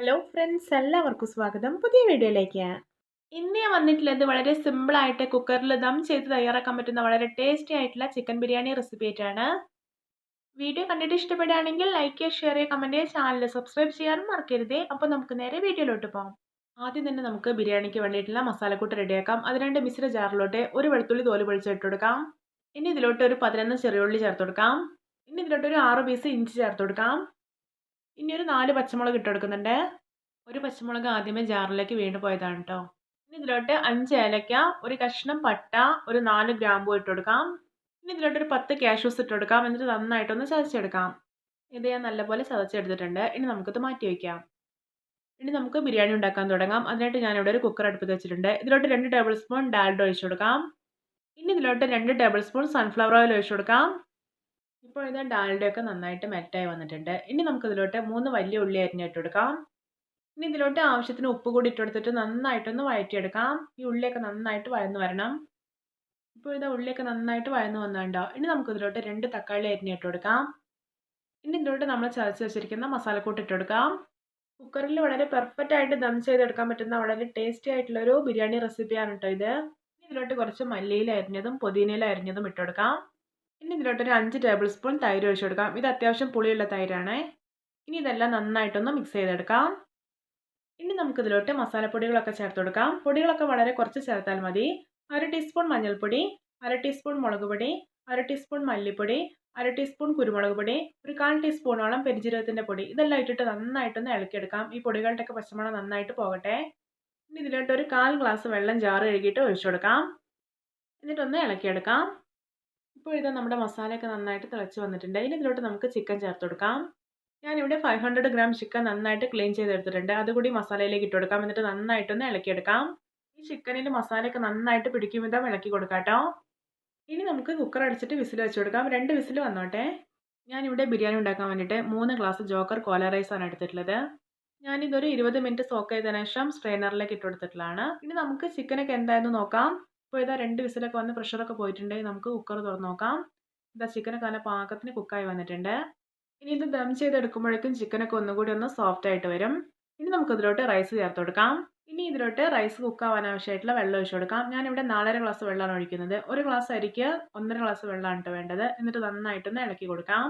Hello friends എല്ലാവർക്കും സ്വാഗതം. പുതിയ വീഡിയോയിലേക്ക്. ഇന്ന് ഞാൻ വന്നിട്ടുള്ളത് വളരെ സിമ്പിളായിട്ട് കുക്കറിൽ ദം ചെയ്ത് തയ്യാറാക്കാൻ പറ്റുന്ന വളരെ ടേസ്റ്റി ആയിട്ടുള്ള ചിക്കൻ ബിരിയാണി റെസിപ്പി ആയിട്ടാണ്. വീഡിയോ കണ്ടിട്ട് ഇഷ്ടപ്പെടുകയാണെങ്കിൽ ലൈക്ക് ചെയ്യുക ഷെയർ ചെയ്യുക കമന്റ് ചെയ്യുക ചാനൽ സബ്സ്ക്രൈബ് ചെയ്യാനും മറക്കരുതേ. അപ്പോൾ നമുക്ക് നേരെ വീഡിയോയിലോട്ട് പോകാം ആദ്യം തന്നെ നമുക്ക് ബിരിയാണിക്ക് വേണ്ടിയിട്ടുള്ള മസാലക്കൂട്ട് റെഡിയാക്കാം. രണ്ട് മിശ്ര ജാറിലോട്ട് ഒരു വെളുത്തുള്ളി തോൽ പൊളിച്ചിട്ട് കൊടുക്കാം. ഇനി ഇതിലോട്ട് ഒരു പതിനൊന്ന് ചെറിയുള്ളി ചേർത്ത് കൊടുക്കാം. ഇനി ഇതിലോട്ട് ഒരു ആറ് പീസ് ഇഞ്ചി ചേർത്ത് കൊടുക്കാം. ഇനി ഒരു നാല് പച്ചമുളക് ഇട്ടെടുക്കുന്നുണ്ട്. ഒരു പച്ചമുളക് ആദ്യമേ ജാറിലേക്ക് വീണ് പോയതാണ് കേട്ടോ ഇനി ഇതിലോട്ട് അഞ്ച് ഏലക്ക ഒരു കഷ്ണം പട്ട ഒരു നാല് ഗ്രാമ്പൂ ഇട്ടുകൊടുക്കാം ഇനി ഇതിലോട്ട് ഒരു പത്ത് കാഷ്യൂസ് ഇട്ടെടുക്കാം. എന്നിട്ട് നന്നായിട്ടൊന്ന് ചതച്ചെടുക്കാം. ഇത് ഞാൻ നല്ലപോലെ ചതച്ചെടുത്തിട്ടുണ്ട്. ഇനി നമുക്കിത് മാറ്റി വയ്ക്കാം ഇനി നമുക്ക് ബിരിയാണി ഉണ്ടാക്കാൻ തുടങ്ങാം. അതിനായിട്ട് ഞാനിവിടെ ഒരു കുക്കർ അടുപ്പത്ത് വെച്ചിട്ടുണ്ട്. ഇതിലോട്ട് രണ്ട് ടേബിൾ സ്പൂൺ ഡാൽഡ ഒഴിച്ചു കൊടുക്കാം. ഇനി ഇതിലോട്ട് രണ്ട് ടേബിൾ സ്പൂൺ സൺഫ്ലവർ ഓയിൽ ഒഴിച്ചു കൊടുക്കാം. ഇപ്പോൾ ഇതാ ഇത് ഒക്കെ നന്നായിട്ട് മെൽറ്റായി വന്നിട്ടുണ്ട്. ഇനി നമുക്കിതിലോട്ട് മൂന്ന് വലിയ ഉള്ളി അരിഞ്ഞിട്ട് കൊടുക്കാം. ഇനി ഇതിലോട്ട് ആവശ്യത്തിന് ഉപ്പ് കൂടി ഇട്ട് കൊടുത്തിട്ട് നന്നായിട്ടൊന്ന് വഴറ്റിയെടുക്കാം. ഈ ഉള്ളിയൊക്കെ നന്നായിട്ട് വഴന്ന് വരണം. ഇപ്പോൾ ഇതാ ഉള്ളിയൊക്കെ നന്നായിട്ട് വഴന്ന് വന്നിട്ടുണ്ടോ ഇനി നമുക്കിതിലോട്ട് രണ്ട് തക്കാളി അരിഞ്ഞിട്ട് കൊടുക്കാം. ഇനി ഇതിലോട്ട് നമ്മൾ ചതച്ച് വെച്ചിരിക്കുന്ന മസാലക്കൂട്ട് ഇട്ട് കുക്കറിൽ വളരെ പെർഫെക്റ്റ് ആയിട്ട് ദം ചെയ്തെടുക്കാൻ പറ്റുന്ന വളരെ ടേസ്റ്റി ആയിട്ടുള്ള ഒരു ബിരിയാണി റെസിപ്പിയാണ് കേട്ടോ ഇത്. ഇതിലോട്ട് കുറച്ച് മല്ലിയില അരിഞ്ഞതും പുതിനയില അരിഞ്ഞതും ഇട്ട് ഇനി ഇതിലോട്ടൊരു അഞ്ച് ടേബിൾ സ്പൂൺ തൈര് ഒഴിച്ചു കൊടുക്കാം. ഇത് അത്യാവശ്യം പുളിയുള്ള തൈരാണ്. ഇനി ഇതെല്ലാം നന്നായിട്ടൊന്ന് മിക്സ് ചെയ്തെടുക്കാം. ഇനി നമുക്കിതിലോട്ട് മസാലപ്പൊടികളൊക്കെ ചേർത്ത് കൊടുക്കാം. പൊടികളൊക്കെ വളരെ കുറച്ച് ചേർത്താൽ മതി. അര ടീസ്പൂൺ മഞ്ഞൾപ്പൊടി അര ടീസ്പൂൺ മുളക് പൊടി അര ടീസ്പൂൺ മല്ലിപ്പൊടി അര ടീസ്പൂൺ കുരുമുളക് പൊടി ഒരു കാൽ ടീസ്പൂണോളം പെരിജീരകത്തിന്റെ പൊടി. ഇതെല്ലാം ഇട്ടിട്ട് നന്നായിട്ടൊന്ന് ഇളക്കിയെടുക്കാം. ഈ പൊടികളുടെയൊക്കെ പച്ചമണം നന്നായിട്ട് പോകട്ടെ. ഇനി ഇതിലോട്ട് ഒരു കാൽ ഗ്ലാസ് വെള്ളം ജാറ് കഴുകിയിട്ട് ഒഴിച്ചു കൊടുക്കാം. എന്നിട്ടൊന്ന് ഇളക്കിയെടുക്കാം. ഇപ്പോൾ ഇത് നമ്മുടെ മസാലയൊക്കെ നന്നായിട്ട് തിളച്ച് വന്നിട്ടുണ്ട്. ഇനി ഇതിലോട്ട് നമുക്ക് ചിക്കൻ ചേർത്ത് കൊടുക്കാം. ഞാനിവിടെ ഫൈവ് ഹൺഡ്രഡ് ഗ്രാം ചിക്കൻ നന്നായിട്ട് ക്ലീൻ ചെയ്തെടുത്തിട്ടുണ്ട് അതുകൂടി മസാലയിലേക്ക് ഇട്ട് കൊടുക്കാം. എന്നിട്ട് നന്നായിട്ടൊന്ന് ഇളക്കിയെടുക്കാം ഈ ചിക്കനിൽ മസാലയൊക്കെ നന്നായിട്ട് പിടിക്കും വിധം ഇളക്കി കൊടുക്കാട്ടോ ഇനി നമുക്ക് കുക്കർ അടിച്ചിട്ട് വിസിൽ വെച്ച് കൊടുക്കാം. രണ്ട് വിസിൽ വന്നോട്ടെ. ഞാനിവിടെ ബിരിയാണി ഉണ്ടാക്കാൻ വേണ്ടിയിട്ട് മൂന്ന് ഗ്ലാസ് ജോക്കർ കോല റൈസാണ് എടുത്തിട്ടുള്ളത്. ഞാനിതൊരു ഇരുപത് മിനിറ്റ് സോക്ക് ചെയ്തതിനു ശേഷം സ്ട്രെയിനറിലേക്ക് ഇട്ട് കൊടുത്തിട്ടുള്ളതാണ്. ഇനി നമുക്ക് ചിക്കനൊക്കെ എന്തായെന്ന് നോക്കാം. ഇപ്പോൾ ഇതാ രണ്ട് വിസിലൊക്കെ വന്ന് പ്രഷറൊക്കെ പോയിട്ടുണ്ടെങ്കിൽ നമുക്ക് കുക്കർ തുറന്ന് നോക്കാം. ഇതാ ചിക്കനൊക്കെ നല്ല പാകത്തിന് കുക്കായി വന്നിട്ടുണ്ട്. ഇനി ഇത് ദം ചെയ്തെടുക്കുമ്പോഴേക്കും ചിക്കനൊക്കെ ഒന്നുകൂടി ഒന്ന് സോഫ്റ്റ് ആയിട്ട് വരും. ഇനി നമുക്ക് ഇതിലോട്ട് റൈസ് ചേർത്ത് കൊടുക്കാം. ഇനി ഇതിലോട്ട് റൈസ് കുക്കാവാൻ ആവശ്യമായിട്ടുള്ള വെള്ളം ഒഴിച്ചു കൊടുക്കാം. ഞാനിവിടെ നാലര ഗ്ലാസ് വെള്ളമാണ് ഒഴിക്കുന്നത്. ഒരു ഗ്ലാസ് അരിക്ക് ഒന്നര ഗ്ലാസ് വെള്ളമാണ് വേണ്ടത്. എന്നിട്ട് നന്നായിട്ടൊന്ന് ഇളക്കി കൊടുക്കാം.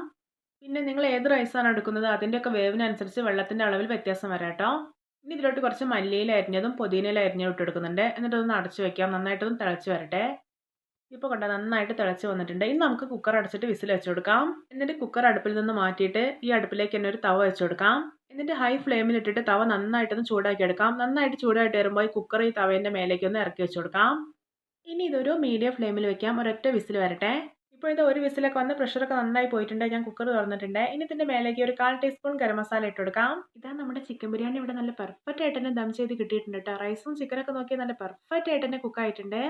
പിന്നെ നിങ്ങൾ ഏത് റൈസാണ് എടുക്കുന്നത്? അതിന്റെയൊക്കെ വേവിനനുസരിച്ച് വെള്ളത്തിന്റെ അളവിൽ വ്യത്യാസം വരാം കേട്ടോ ഇനി ഇതിലോട്ട് കുറച്ച് മല്ലിയിൽ അരിഞ്ഞതും പുതിനയില അരിഞ്ഞതും ഇട്ട് കൊടുക്കുന്നുണ്ട് എന്നിട്ട് ഒന്ന് അടച്ചു വെക്കാം. നന്നായിട്ടൊന്ന് തിളച്ച് വരട്ടെ. ഇപ്പോൾ കണ്ട നന്നായിട്ട് തിളച്ച് വന്നിട്ടുണ്ട്. ഇനി നമുക്ക് കുക്കർ അടച്ചിട്ട് വിസിൽ വെച്ച് കൊടുക്കാം. എന്നിട്ട് കുക്കർ അടുപ്പിൽ നിന്ന് മാറ്റിയിട്ട് ഈ അടുപ്പിലേക്ക് തന്നെ ഒരു തവ വെച്ച് കൊടുക്കാം. എന്നിട്ട് ഹൈ ഫ്ലെയിമിൽ ഇട്ടിട്ട് തവ നന്നായിട്ടൊന്ന് ചൂടാക്കി എടുക്കാം. നന്നായിട്ട് ചൂടായിട്ട് വരുമ്പോൾ ഈ കുക്കർ ഈ തവേന്റെ മേലേക്ക് ഒന്ന് ഇറക്കി വെച്ച് കൊടുക്കാം. ഇനി ഇതൊരു മീഡിയം ഫ്ലെയിമിൽ വെക്കാം. ഒരൊറ്റ വിസിൽ വരട്ടെ. ഇപ്പോൾ ഇത് ഒരു വിസിലൊക്കെ വന്ന് പ്രഷറൊക്കെ നന്നായി പോയിട്ടുണ്ട്. ഞാൻ കുക്കർ തുറന്നിട്ടുണ്ട്. ഇനി ഇതിന്റെ മേലേക്ക് ഒരു കാൽ ടീസ്പൂൺ ഗരം മസാല ഇട്ട് കൊടുക്കാം. ഇതാ നമ്മുടെ ചിക്കൻ ബിരിയാണി ഇവിടെ നല്ല പെർഫെക്റ്റ് ആയിട്ട് തന്നെ ദം ചെയ്ത് കിട്ടിയിട്ടുണ്ട് കേട്ടോ. റൈസും ചിക്കനൊക്കെ നോക്കിയാൽ നല്ല പെർഫെക്റ്റ് ആയിട്ട് തന്നെ കുക്കായിട്ടുണ്ട്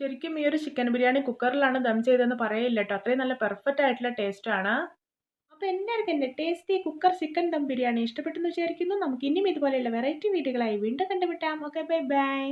ശരിക്കും ഈ ഒരു ചിക്കൻ ബിരിയാണി കുക്കറിലാണ് ദം ചെയ്തതെന്ന് പറയില്ല കേട്ടോ. അത്രയും നല്ല പെർഫെക്റ്റ് ആയിട്ടുള്ള ടേസ്റ്റാണ് അപ്പോൾ എല്ലാവർക്കും എന്റെ tasty cooker chicken dum biryani ഇഷ്ടപ്പെട്ടെന്ന് വിചാരിക്കുന്നു. നമുക്ക് ഇനിയും ഇതുപോലെയുള്ള വെറൈറ്റി വീഡിയോകളായി വീണ്ടും കണ്ടുപിട്ടാം ഓക്കെ ബൈ ബൈ